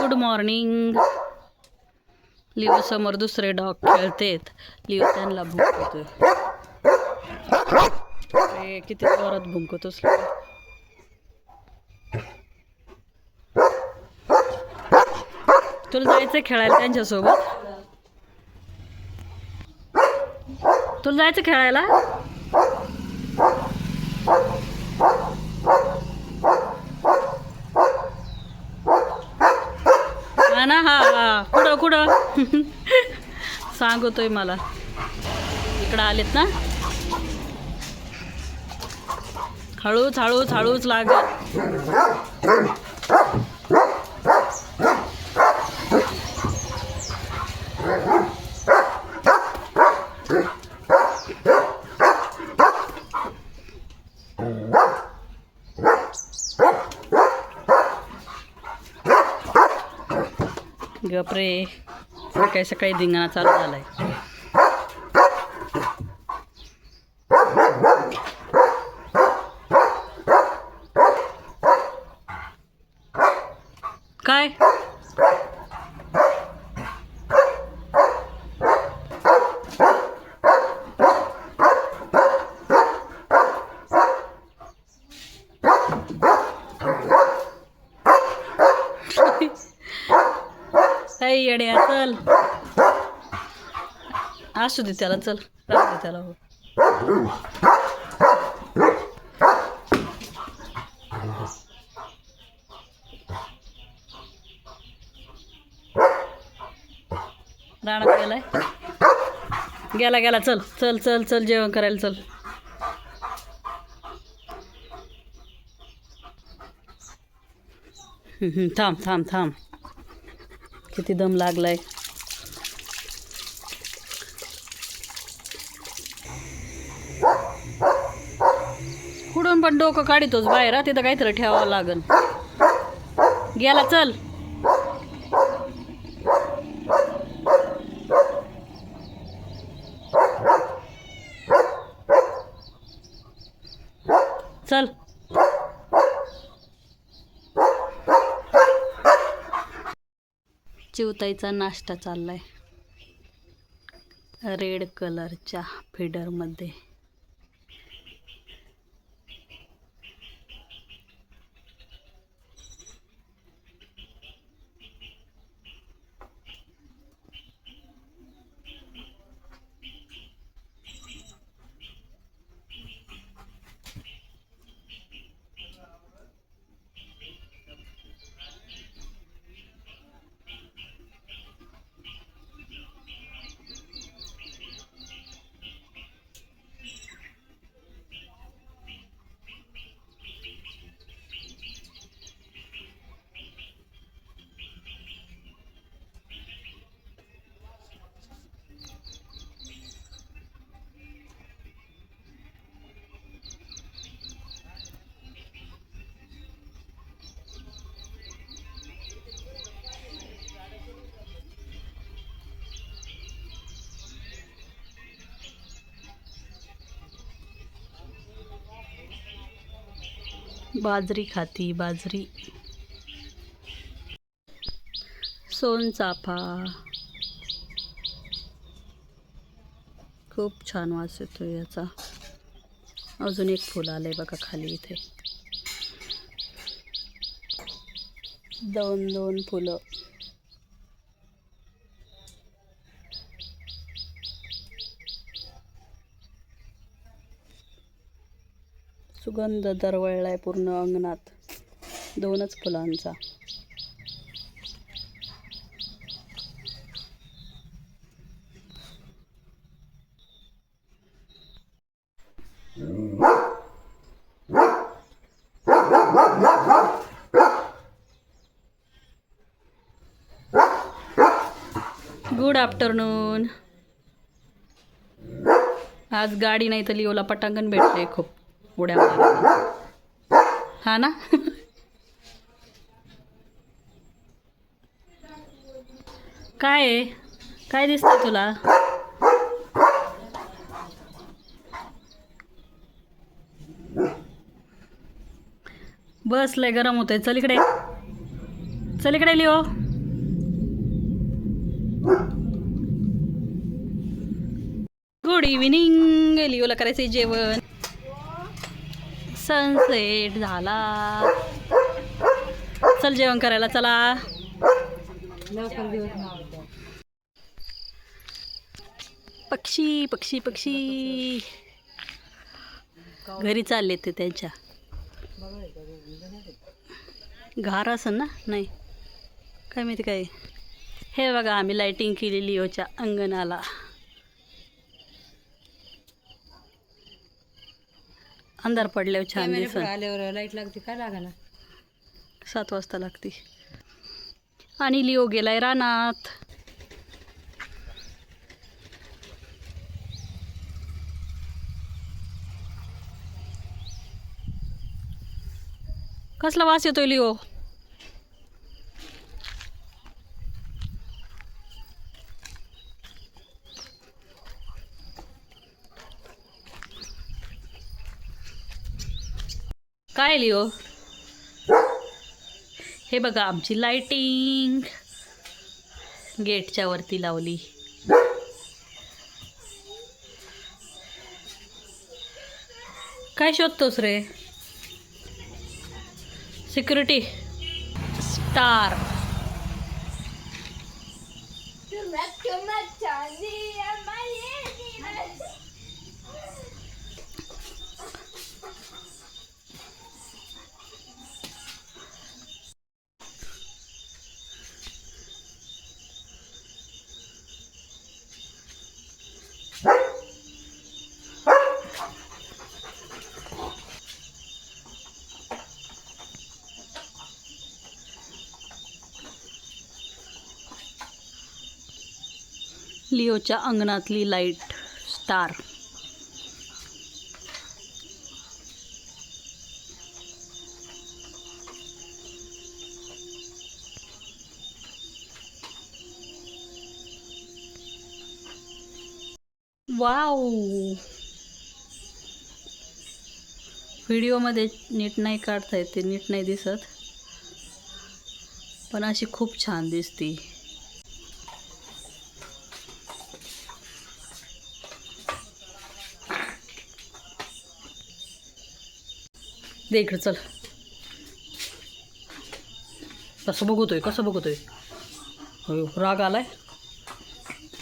Good morning Leo समोर दुसरे dog खेळतेत. Leo त्यांना भुंकतोय. अरे, किती जोरात भुंकतोस तुला जायचं खेळायला त्यांच्यासोबत? तुला जायचं खेळायला हा ना हा कुठं कुठं? सांगतोय मला. इकडं आलेत ना? हळूच हळूच हळूच लागत oh, गपरे सकाळी सकाळी धिंगाणा चालू झालाय. काय? चल. असू दे त्याला चल. राहू दे त्याला. हो राणा गेलाय. गेला गेला. चल चल चल चल जेवण करायला चल. थांब थांब थांब. किती दम लागलाय. कुठून पण डोकं काढितोच बाहेर तिथं काहीतरी ठेवावं लागन. गेला चल. चिवताईचा नाश्ता चाललाय. रेड कलरच्या फिडरमध्ये बाजरी खाती बाजरी. सोनचाफा खूप छान वास येतो याचा. अजून एक फुल आहे बघा खाली इथे. दोन दोन फुलं. सुगंध दरवळलाय पूर्ण अंगणात. दोनच फुलांचा. गुड आफ्टरनून आज गाडी नाही तर लिओला पटांगण भेटले खूप. उड्या हा ना? काय काय दिसतंय तुला? बस लय गरम होतंय. चल इकडे. चल इकडे लिओ. गुड इव्हिनिंग लिओला करायचंय जेवण. सनसेट झाला. चल जेवण करायला चला. पक्षी पक्षी पक्षी. घरी चालले ते त्यांच्या. घार असेल ना? नाही. काय माहिती काय? हे बघा आम्ही लाईटिंग केलेली होच्या अंगणाला. अंधार पडल्यावर छान दिसन. आल्यावर लाइट लागते काय लागा ना सात वाजता लागते. आणि लिओ गेलाय रानात. कसला वास येतोय लिओ? काय लिओ हो? हे? बघा आमची लाइटिंग गेटच्या वरती लावली. काय शोधतोस रे? सिक्युरिटी स्टार लिओच्या अंगणातली लाइट स्टार. वाव. व्हिडिओमध्ये नीट नाही काढता येते नीट नाही दिसत. पण अशी खूप छान दिसते. दे इकडे चल. कसं बघतोय कसं बघतोय? होय राग आलाय?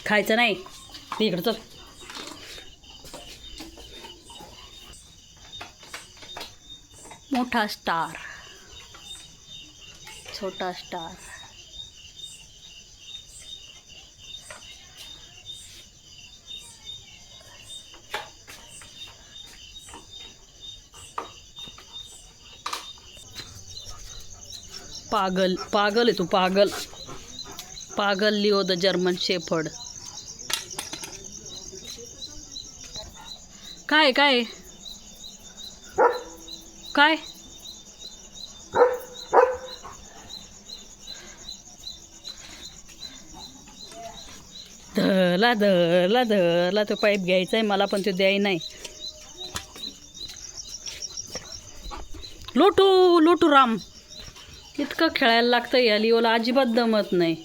खायचं नाही. दे इकडे चल. मोठा स्टार. छोटा स्टार. पागल पागल आहे तू पागल. पागल लिओ द जर्मन शेफर्ड. काय काय काय? धरला धरला धरला तो पाईप घ्यायचा आहे मला पण तो द्याय नाही. लोटू लोटू राम. इतकं खेळायला लागतं या लिओला. अजिबात दमत नाही.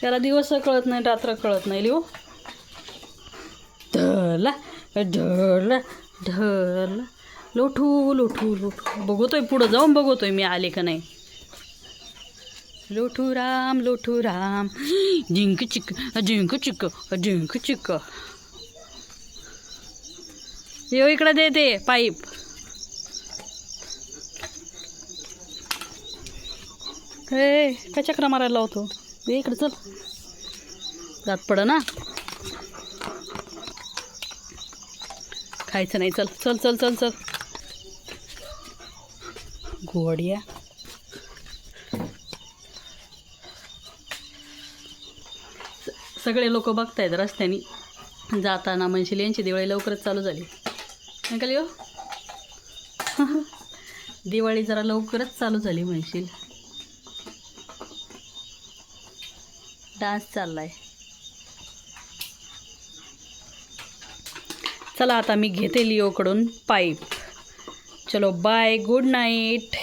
त्याला दिवस कळत नाही रात्र कळत नाही. लिओ? धरला धरला धरला लोठू लोठू लोठू. बघतोय पुढं जाऊन बघतोय मी आले का नाही. लोठू राम लोठू राम. जिंक चिक जिंक चिक जिंक चिक. येऊ इकडं दे ते पाईप. हे काय चक्रा मारायला लावतो? दे इकडे चल. जात पड ना. खायचं नाही चल चल चल चल चल. घोड्या. सगळे लोक बघतायत रस्त्याने. जाताना म्हणशील यांची दिवाळी लवकरच चालू झाली. नाही का लिओ? दिवाळी जरा लवकरच चालू झाली म्हणशील. डान्स चाललाय. चला आता मी घेते लिओकडून पाईप. चलो बाय गुड नाईट